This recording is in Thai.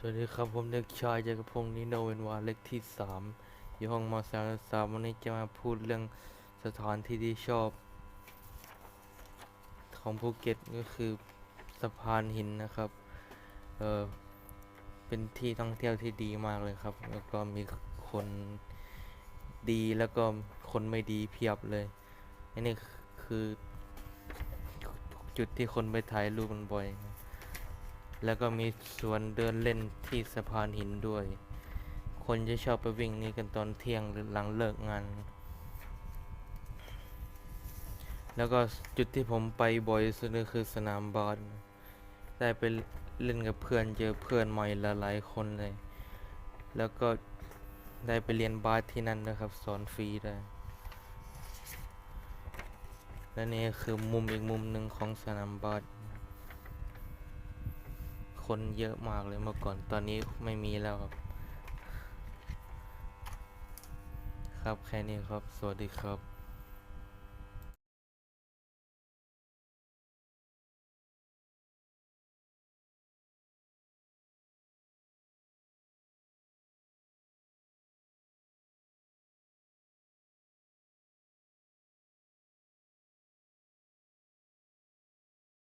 สวัสดีครับผมเด็กชายจักรพงศ์นิโนเวนวาเล็กที่สามอยู่ห้องมสามสามวันนี้จะมาพูดเรื่องสถานที่ที่ชอบ ของภูเก็ตก็คือสะพานหินนะครับ เออเป็นที่ท่องเที่ยวที่ดีมากเลยครับ แล้วก็มีคนดีแล้วก็คนไม่ดีเพียบเลยอันนี้คือจุดที่คนไปถ่ายรูปมันบ่อย แล้วก็มีสวนเดินเล่นที่สะพานหินด้วย คนจะชอบไปวิ่งนี่กันตอนเที่ยงหรือหลังเลิกงาน แล้วก็จุดที่ผมไปบ่อยสุดก็คือสนามบาสได้ไปเล่นกับเพื่อนเจอเพื่อนใหม่หลายคนเลย แล้วก็ได้ไปเรียนบาสที่นั่นนะครับ สอนฟรีได้วยและนี่คือมุมอีกมุมหนึ่งของสนามบาส คนเยอะมากเลยเมื่อก่อน ตอนนี้ไม่มีแล้วครับ ครับแค่นี้ครับ สวัสดีครับ